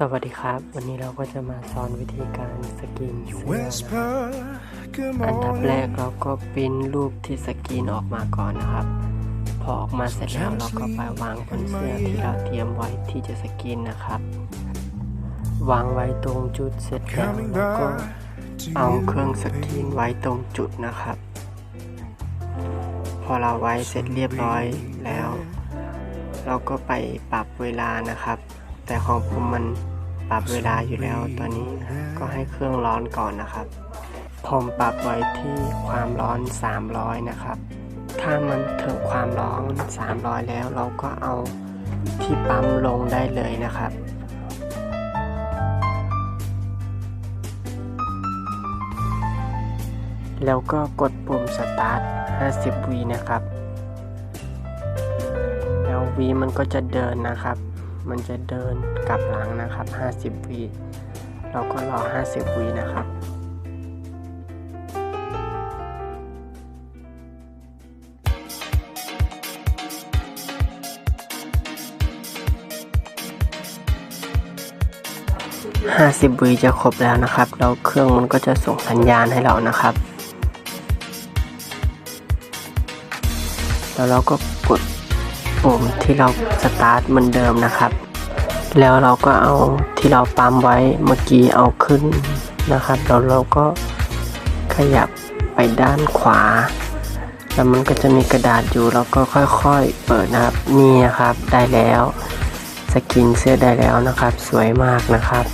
สวัสดีครับ วันนี้เราก็จะมาสอนวิธีการสกรีน You เสื้อนะครับ whisper, good อันดับแรก morning. เราก็ปริ้นรูปที่สกรีนออกมาก่อนนะครับ พอออกมาเสร็จแล้วเราก็ไปวางบนเสื้อที่เราเตรียมไว้ที่จะสกรีนนะครับ วางไว้ตรงจุดเสร็จแล้ว Coming แล้วก็ back to เอาเครื่อง you, สกรีน babe. ไว้ตรงจุดนะครับ พอเราไว้เสร็จเรียบร้อยแล้ว เราก็ไปปรับเวลานะครับ แต่ของผมมันปรับเวลาอยู่แล้วตอนนี้ก็ให้เครื่องร้อนก่อนนะครับ ผมปรับไว้ที่ความร้อน 300 นะครับ ถ้ามันถึงความร้อน 300 แล้วเราก็เอาที่ปั๊มลงได้เลยนะครับแล้วก็กดปุ่มสตาร์ท 50วีนะครับ แล้ววีมันก็จะเดินนะครับ มันจะเดินกลับหลังนะครับ 50วีเราก็รอ 50วีนะครับ50วีจะครบแล้วนะครับ แล้วเครื่องมันก็จะส่งสัญญาณให้เรานะครับ แล้วเราก็กด ปุ่มที่เราสตาร์ทเหมือนเดิมนะครับ แล้วเราก็เอาที่เราปั๊มไว้เมื่อกี้เอาขึ้นนะครับแล้วเราก็ขยับไปด้านขวา แล้วมันก็จะมีกระดาษอยู่เราก็ค่อยๆเปิดนะครับนี่นะครับได้แล้วสกินเสื้อได้แล้วนะครับ สวยมากนะครับ